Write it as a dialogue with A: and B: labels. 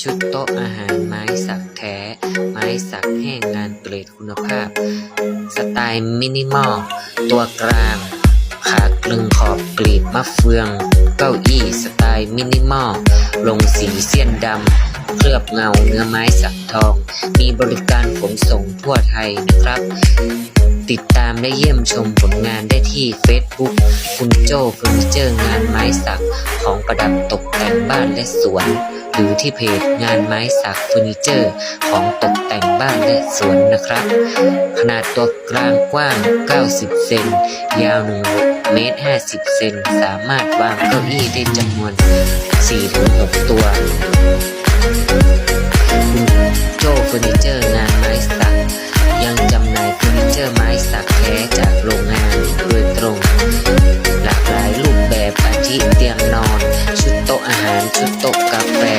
A: ชุดโต๊ะอาหารไม้สักแท้ ไม้สักแห้งงานเกรดคุณภาพ สไตล์มินิมอล ตัวกลาง ขากลึงขอบกลีบมะเฟือง เก้าอี้สไตล์มินิมอล ลงสีเสี้ยนดำ เคลือบเงาเนื้อไม้สักทอง มีบริการขนส่งทั่วไทยนะครับ ติดตามและเยี่ยมชมผลงานได้ที่ Facebook คุณโจ้เฟอร์นิเจอร์งานไม้สักของประดับตกแต่งบ้านและสวน สือที่เพจงานไม้สักเฟอร์นิเจอร์ ของตกแต่งบ้านและสวนนะครับ ขนาดตัวกลางกว้าง 90 เซน ยาว 1 เมตร 50 เซน สามารถวางเก้าอี้ได้จำนวน 4-6 ตัวโจเฟอร์นิเจอร์งานไม้สัก ยังจำหน่ายเฟอร์นิเจอร์ไม้สักแท้จากโรงงานโดยตรง หลากหลายรูปแบบอาทิเตียงนอน ชุดโต๊ะอาหาร ชุดโต๊ะกาแฟ